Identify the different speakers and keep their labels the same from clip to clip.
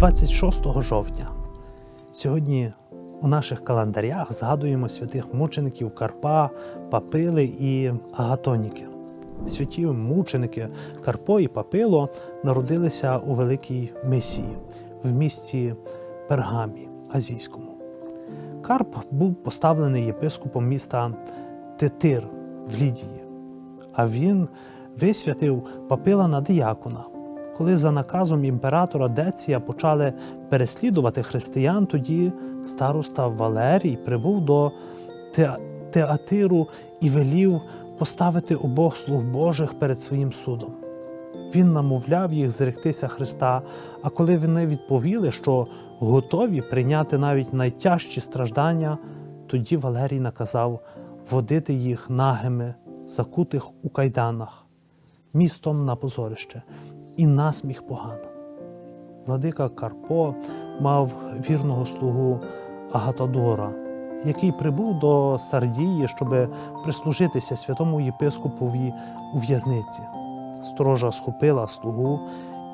Speaker 1: 26 жовтня. Сьогодні у наших календарях згадуємо святих мучеників Карпа, Папили і Агатоніки. Святі мученики Карпо і Папило народилися у Великій Месії в місті Пергамі Азійському. Карп був поставлений єпископом міста Тетир в Лідії, а він висвятив Папила на диякона. Коли за наказом імператора Деція почали переслідувати християн, тоді староста Валерій прибув до Театиру і велів поставити обох слуг Божих перед своїм судом. Він намовляв їх зректися Христа, а коли вони відповіли, що готові прийняти навіть найтяжчі страждання, тоді Валерій наказав водити їх нагими, закутих у кайданах, містом на позорище, і насміх погано. Владика Карпо мав вірного слугу Агатодора, який прибув до Сардії, щоб прислужитися святому єпископові у в'язниці. Сторожа схопила слугу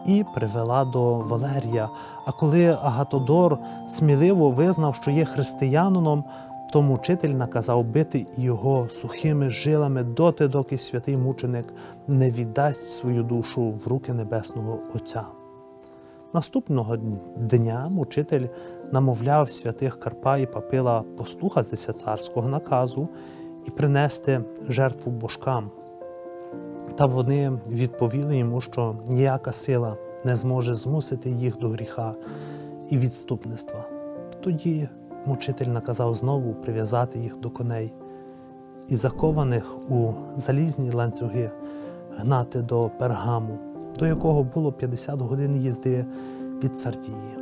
Speaker 1: і привела до Валерія. А коли Агатодор сміливо визнав, що є християнином, то мучитель наказав бити його сухими жилами доти, доки святий мученик не віддасть свою душу в руки Небесного Отця. Наступного дня мучитель намовляв святих Карпа і Папила послухатися царського наказу і принести жертву божкам. Та вони відповіли йому, що ніяка сила не зможе змусити їх до гріха і відступництва. Тоді мучитель наказав знову прив'язати їх до коней і закованих у залізні ланцюги гнати до пергаму, до якого було 50 годин їзди від Сардії.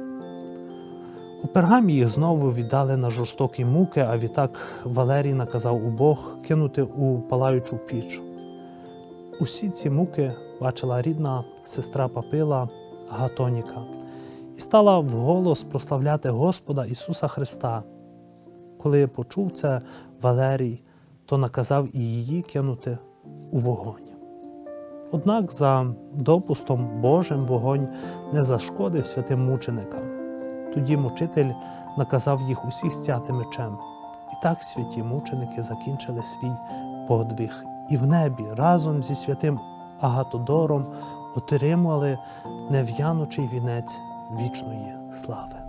Speaker 1: У пергамі їх знову віддали на жорстокі муки, а відтак Валерій наказав убог кинути у палаючу піч. Усі ці муки бачила рідна сестра Папила Гатоніка і стала вголос прославляти Господа Ісуса Христа. Коли почув це Валерій, то наказав і її кинути у вогонь. Однак за допустом Божим вогонь не зашкодив святим мученикам. Тоді мучитель наказав їх усіх стяти мечем. І так святі мученики закінчили свій подвиг і в небі разом зі святим Агатодором отримали нев'янучий вінець вічної слави.